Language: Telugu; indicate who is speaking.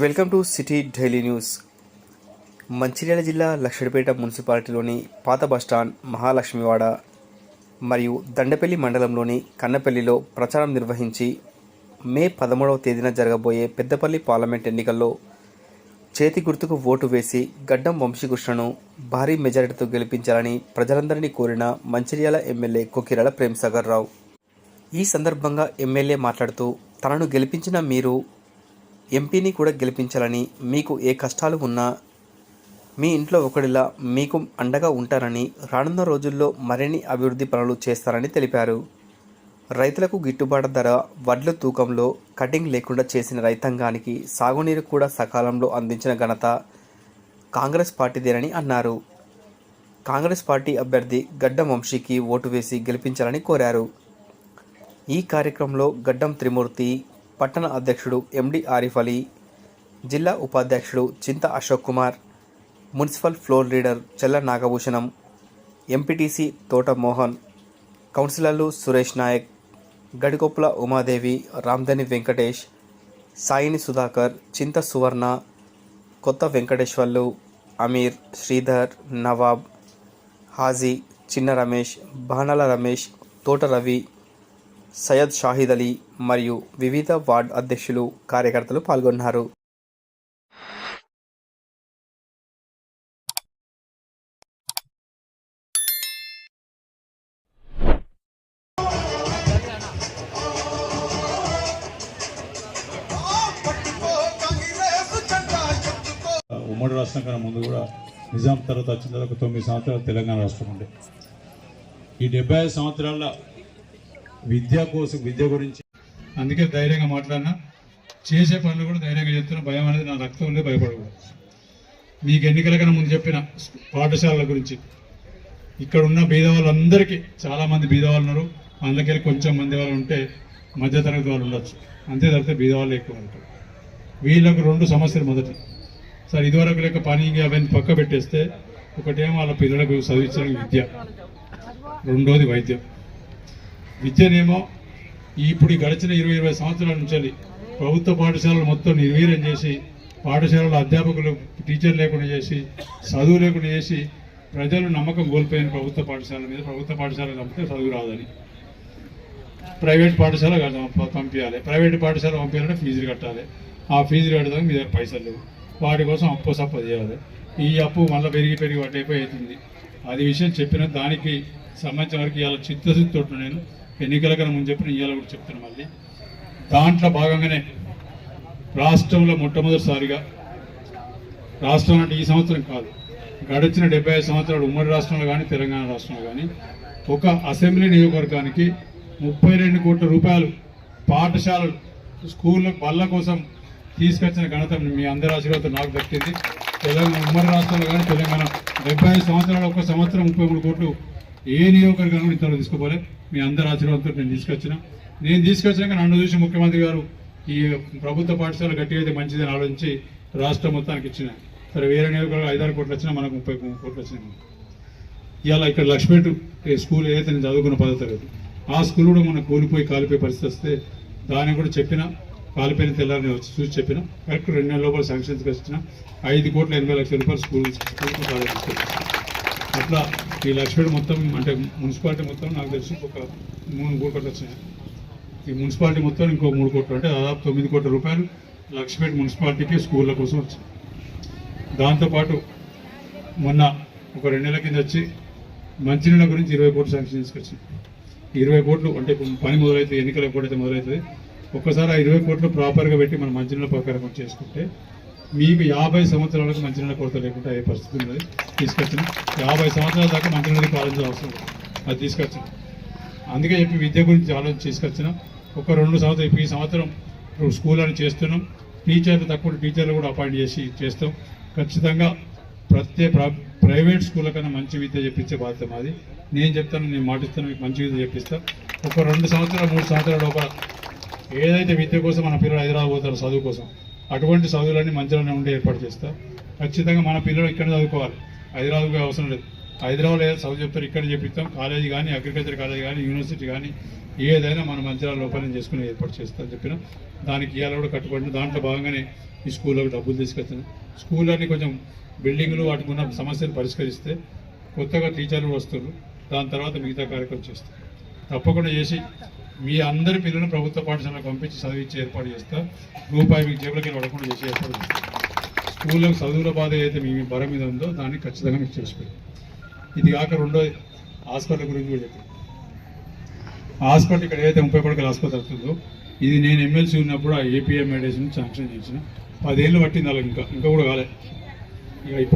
Speaker 1: Welcome to city daily news. Mancherial జిల్లా లక్షడిపేట మున్సిపాలిటీలోని పాత బస్టాండ్ మహాలక్ష్మివాడ మరియు దండపల్లి మండలంలోని కన్నపల్లిలో ప్రచారం నిర్వహించి మే పదమూడవ తేదీన జరగబోయే పెద్దపల్లి పార్లమెంట్ ఎన్నికల్లో చేతి గుర్తుకు ఓటు వేసి గడ్డం వంశీకృష్ణను భారీ మెజారిటీతో గెలిపించాలని ప్రజలందరినీ కోరిన మంచిర్యాల ఎమ్మెల్యే కొకిరాల ప్రేమ్సాగర్ రావు. ఈ సందర్భంగా ఎమ్మెల్యే మాట్లాడుతూ తనను గెలిపించిన మీరు ఎంపీని కూడా గెలిపించాలని మీకు ఏ కష్టాలు ఉన్నా మీ ఇంట్లో ఒకడిలా మీకు అండగా ఉంటారని రానున్న రోజుల్లో మరిన్ని అభివృద్ధి పనులు చేస్తారని తెలిపారు. రైతులకు గిట్టుబాటు ధర వడ్ల తూకంలో కటింగ్ లేకుండా చేసిన రైతాంగానికి సాగునీరు కూడా సకాలంలో అందించిన ఘనత కాంగ్రెస్ పార్టీదేనని అన్నారు. కాంగ్రెస్ పార్టీ అభ్యర్థి గడ్డం వంశీకి ఓటు వేసి గెలిపించాలని కోరారు. ఈ కార్యక్రమంలో గడ్డం త్రిమూర్తి పట్టణ అధ్యక్షుడు ఎండి ఆరిఫ్ అలీ జిల్లా ఉపాధ్యక్షుడు Chinta Ashok Kumar municipal floor leader Chella Nagabhushanam MPTC తోట మోహన్ కౌన్సిలర్లు సురేష్ నాయక్ గడికొప్పుల ఉమాదేవి రామ్ధని వెంకటేష్ సాయిని సుధాకర్ చింత సువర్ణ కొత్త వెంకటేశ్వర్లు అమీర్ శ్రీధర్ నవాబ్ హాజీ చిన్న రమేష్ బాణాల రమేష్ తోట రవి సయ్యద్ షాహిద్ అలీ మరియు వివిధ వార్డ్ అధ్యక్షులు కార్యకర్తలు పాల్గొన్నారు.
Speaker 2: ఉమ్మడి రాష్ట్రం కన్నా ముందు కూడా నిజాం తర్వాత వచ్చిన తర్వాత తొమ్మిది సంవత్సరాలు తెలంగాణ రాష్ట్రం ఉండే. ఈ డెబ్బై ఐదు సంవత్సరాల విద్య కోసం విద్య గురించి. అందుకే ధైర్యంగా మాట్లాడినా చేసే పనులు కూడా ధైర్యంగా చెప్తున్నా భయం అనేది నా రక్తం భయపడకూడదు మీకు ఎన్నికల కన్నా ముందు చెప్పిన పాఠశాలల గురించి. ఇక్కడ ఉన్న బీద వాళ్ళందరికీ చాలా మంది బీద వాళ్ళు ఉన్నారు. అందుకెళ్ళి కొంచెం మంది వాళ్ళు ఉంటే మధ్యతరగతి వాళ్ళు ఉండొచ్చు. అంతే తప్పితే బీద వాళ్ళు ఎక్కువ ఉంటారు. వీళ్ళకు రెండు సమస్యలు మొదటి. సార్ ఇదివరకు లెక్క పని అవన్నీ పక్క పెట్టేస్తే ఒకటేమో వాళ్ళ పిల్లలకు చదివించడం విద్య. రెండోది వైద్యం. విద్యనేమో ఇప్పుడు గడిచిన ఇరవై ఇరవై సంవత్సరాల నుంచి ప్రభుత్వ పాఠశాలలు మొత్తం నిర్వీర్యం చేసి పాఠశాలల అధ్యాపకులు టీచర్ లేకుండా చేసి చదువు లేకుండా చేసి ప్రజలు నమ్మకం కోల్పోయిన ప్రభుత్వ పాఠశాల మీద ప్రభుత్వ పాఠశాల పంపితే చదువు రాదని. ప్రైవేట్ పాఠశాల పంపించాలి. ప్రైవేట్ పాఠశాల పంపించాలంటే ఫీజులు కట్టాలి. ఆ ఫీజులు కట్టడానికి మీ దగ్గర పైసలు లేవు. వాటి కోసం అప్పు సప్ప చేయాలి. ఈ అప్పు మళ్ళీ పెరిగి పెరిగి వాటి అయిపోయి అవుతుంది. అది విషయం చెప్పిన దానికి సంబంధించిన వరకు ఇవాళ చిత్తశుద్ధితో నేను ఎన్నికల కన్నా ముందు చెప్పిన ఇవాళ కూడా చెప్తాను మళ్ళీ. దాంట్లో భాగంగానే రాష్ట్రంలో మొట్టమొదటిసారిగా రాష్ట్రం అంటే ఈ సంవత్సరం కాదు గడిచిన డెబ్బై ఐదు సంవత్సరాలు ఉమ్మడి రాష్ట్రంలో కానీ తెలంగాణ రాష్ట్రంలో కానీ ఒక అసెంబ్లీ నియోజకవర్గానికి ముప్పై రెండు కోట్ల రూపాయలు పాఠశాలలు స్కూళ్ళ బళ్ళ కోసం తీసుకొచ్చిన ఘనత మీ అందరి ఆశీర్వాదం నాకు దక్కింది. తెలంగాణ ఉమ్మడి రాష్ట్రంలో కానీ తెలంగాణ డెబ్బై ఐదు సంవత్సరాలు ఒక సంవత్సరం ముప్పై మూడు కోట్లు ఏ నియోజకవర్గం కూడా ఇంతలో తీసుకోపోలే. మీ అందరి ఆశీర్వాదంతో నేను తీసుకొచ్చిన. నేను తీసుకొచ్చినాక నన్ను చూసి ముఖ్యమంత్రి గారు ఈ ప్రభుత్వ పాఠశాల గట్టిగా అయితే మంచిదని ఆలోచించి రాష్ట్రం మొత్తానికి ఇచ్చిన. సరే వేరే నియోజకవర్గం ఐదారు కోట్లు వచ్చినా మనకు ముప్పై కోట్లు వచ్చినాయి. ఇవాళ ఇక్కడ లక్ష్మీపేట స్కూల్ ఏదైతే నేను చదువుకున్న పదవి తరగతి ఆ స్కూల్ కూడా మనం కూలిపోయి కాలిపోయే పరిస్థితి వస్తే దాన్ని కూడా చెప్పిన కాలిపోయిన తెల్లారని వచ్చి చూసి చెప్పిన కరెక్ట్ రెండు నెలల లోపల శాంక్షన్స్ వచ్చిన ఐదు కోట్ల ఎనభై లక్షల రూపాయలు స్కూల్ స్కూల్కి కాలేజ్ అట్లా ఈ లక్ష్మీడు మొత్తం అంటే మున్సిపాలిటీ మొత్తం నాకు తెలిసి ఒక మూడు కోట్లు వచ్చినాయి. ఈ మున్సిపాలిటీ మొత్తం ఇంకో మూడు కోట్లు అంటే దాదాపు తొమ్మిది కోట్ల రూపాయలు లక్ష్మీపేట మున్సిపాలిటీకి స్కూళ్ళ కోసం వచ్చింది. దాంతోపాటు మొన్న ఒక రెండు నెలల కింద వచ్చి మంచినీళ్ళ గురించి ఇరవై కోట్లు శాంక్షన్ తీసుకొచ్చింది. ఇరవై కోట్లు అంటే ఇప్పుడు పని మొదలైతే ఎన్నికలు ఎప్పుడైతే మొదలవుతుంది ఒక్కసారి ఆ ఇరవై కోట్లు ప్రాపర్గా పెట్టి మనం మంచినీళ్ళ ప్రకారం చేసుకుంటే మీకు యాభై సంవత్సరాలకు మంచినీళ్ళ కొరత లేకుండా ఏ పరిస్థితి ఉన్నది తీసుకొచ్చిన యాభై సంవత్సరాల దాకా మంచినీళ్ళ పాలించిన అవసరం అది తీసుకొచ్చిన. అందుకే చెప్పి విద్య గురించి ఆలోచన తీసుకొచ్చిన. ఒక రెండు సంవత్సరం ఈ సంవత్సరం ఇప్పుడు స్కూల్ అని చేస్తున్నాం. టీచర్లు తక్కువ టీచర్లు కూడా అపాయింట్ చేసి చేస్తాం. ఖచ్చితంగా ప్రతి ప్ర- ప్రైవేట్ స్కూళ్ళ కన్నా మంచి విద్య చెప్పించే బాధ్యత మాది. నేను చెప్తాను నేను మాటిస్తాను మీకు మంచి విద్య చెప్పిస్తా. ఒక రెండు సంవత్సరాలు మూడు సంవత్సరాల లోపల ఏదైతే విద్య కోసం మన పిల్లలు హైదరాబాద్ పోతారో చదువు కోసం అటువంటి చదువులన్నీ మంచిగానే ఉండే ఏర్పాటు చేస్తా. ఖచ్చితంగా మన పిల్లలు ఇక్కడ చదువుకోవాలి. హైదరాబాద్కి అవసరం లేదు. హైదరాబాద్ ఏదో చదువు చెప్తారు ఇక్కడ చెప్పిస్తాం కాలేజీ కానీ అగ్రికల్చర్ కాలేజీ కానీ యూనివర్సిటీ కానీ ఏదైనా మన మంచిర్యాల లోపలనే చేసుకుని ఏర్పాటు చేస్తామని చెప్పిన. దానికి ఇవాళ కూడా కట్టుబడిన దాంట్లో భాగంగానే ఈ స్కూళ్ళకు డబ్బులు తీసుకొచ్చాను. స్కూల్ అన్ని కొంచెం బిల్డింగ్లు వాటికి ఉన్న సమస్యలు పరిష్కరిస్తే కొత్తగా టీచర్లు వస్తారు దాని తర్వాత మిగతా కార్యక్రమం చేస్తారు తప్పకుండా చేసి మీ అందరి పిల్లలను ప్రభుత్వ పాఠశాలకు పంపించి చదివించి ఏర్పాటు చేస్తా. రూపాయి మీకు జేబులకి పడకుండా చేసి ఏర్పాటు చేస్తా. స్కూళ్ళకు చదువుల బాధ ఏదైతే మీ బర మీద ఉందో దాన్ని ఖచ్చితంగా మీకు చేసి ఇది కాక రెండో హాస్పిటల్ గురించి కూడా చెప్పాను. హాస్పిటల్ ఇక్కడ ఏదైతే ముప్పై పడకల ఆసుపత్రి వస్తుందో ఇది నేను ఎమ్మెల్సీ ఉన్నప్పుడు ఆ ఏపీఎం మెడిసిన్ శాంక్షన్ చేసిన. పదేళ్ళు పట్టింది అలా ఇంకా. ఇంకా కూడా కాలే. ఇక